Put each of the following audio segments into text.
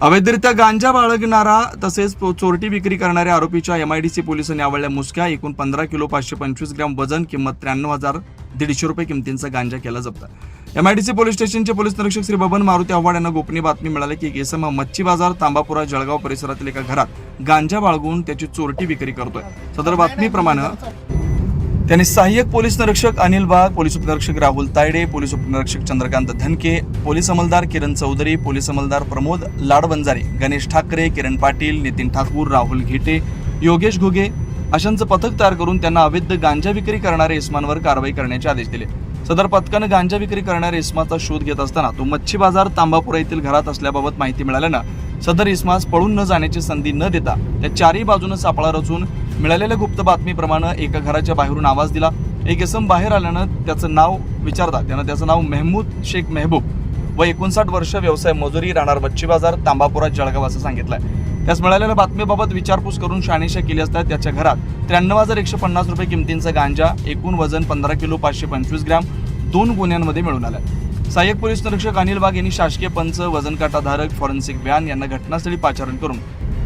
अवैधरित्या गांजा बाळगणारा तसेच चोरटी विक्री करणाऱ्या आरोपीच्या एमआयडीसी पोलिसांनी आवडल्या मुसक्या एकूण पंधरा किलो पाचशे पंचवीस ग्रॅम वजन किंमत त्र्याण्णव हजार दीडशे रुपये किमतींचा गांजा केला जप्त. एमआयडीसी पोलीस स्टेशनचे पोलीस निरीक्षक श्री बबन मारुती आव्हाड यांना गोपनीय बातमी मिळाली की एक हा मच्छी बाजार तांबापुरा जळगाव परिसरातील एका घरात गांजा बाळगून त्याची चोरटी विक्री करतोय. सदर बातमीप्रमाणे त्यांनी सहाय्यक पोलीस निरीक्षक अनिल बाग पोलीस उपनिरीक्षक राहुल तायडे पोलीस उपनिरीक्षक चंद्रकांत धनके पोलीस अंमलदार किरण चौधरी पोलीस अंमलदार प्रमोद लाडवंजारे गणेश ठाकरे किरण पाटील नितीन ठाकूर राहुल घेटे योगेश घुगे अशांचं पथक तयार करून त्यांना अवैध गांजा विक्री करणाऱ्या इस्मांवर कारवाई करण्याचे आदेश दिले. सदर पथकानं गांजा विक्री करणाऱ्या इस्माचा शोध घेत असताना तो मच्छी बाजार तांबापुरा येथील घरात असल्याबाबत माहिती मिळाल्यानं सदर इस्मास पळून न जाण्याची संधी न देता त्या चारही बाजूनं सापळा रचून मिळालेल्या गुप्त बातमीप्रमाणे एका घराच्या बाहेरून आवाज दिला. एक इसम बाहेर आल्यानं त्याचं नाव विचारतात त्यानं त्याचं नाव मेहमूद शेख मेहबूब व एकोणसाठ वर्ष व्यवसाय मजुरी राहणार मच्छी बाजार तांबापुरात जळगाव असं सांगितलंय. त्यास मिळालेल्या बातमीबाबत विचारपूस करून शहानिशा केली असता त्याच्या घरात त्र्याण्णव हजार एकशे पन्नास रुपये किमतींचा गांजा एकूण वजन पंधरा किलो पाचशे पंचवीस ग्रॅम दोन गुन्ह्यांमध्ये मिळून आलाय सहाय्यक पोलीस निरीक्षक अनिल वाघ यांनी शासकीय पंच वजन काटाधारक फॉरेन्सिक व्यान यांना घटनास्थळी पाचारण करून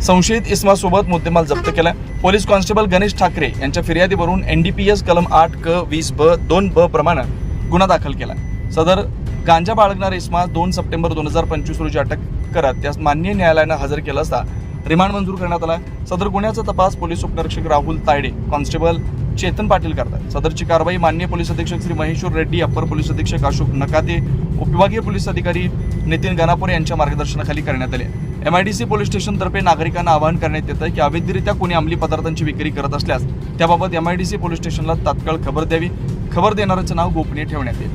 संशयित इस्मासोबत मुद्देमाल जप्त केलाय. पोलीस कॉन्स्टेबल गणेश ठाकरे यांच्या फिर्यादीवरून एनडीपीएस कलम आठ क वीस ब दोन ब प्रमाणे गुन्हा दाखल केलाय. सदर गांजा बाळगणारा इस्मा दोन सप्टेंबर दोन हजार पंचवीस रोजी अटक करत त्यास मान्य न्यायालयानं हजर केलं असता रिमांड मंजूर करण्यात आला सदर गुन्ह्याचा तपास पोलीस उपनिरीक्षक राहुल तायडे कॉन्स्टेबल चेतन पाटील करतात. सदरची कारवाई मान्य पोलीस अधीक्षक श्री महेश्वर रेड्डी अप्पर पोलीस अधीक्षक अशोक नकाते उपविभागीय पोलीस अधिकारी नितीन गणापुरे यांच्या मार्गदर्शनाखाली करण्यात आले M I D C police स्टेशनतर्फे नागरिकांना आवाहन करण्यात येतं की अवैधरित्या कोणी अंमली पदार्थांची विक्री करत असल्यास त्याबाबत M I D C police स्टेशनला तात्काळ खबर द्यावी. खबर देणाऱ्याचं नाव गोपनीय ठेवण्यात येईल.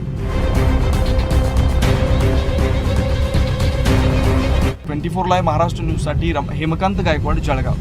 ट्वेंटी फोर लाय महाराष्ट्र न्यूजसाठी हेमकांत गायकवाड जळगाव.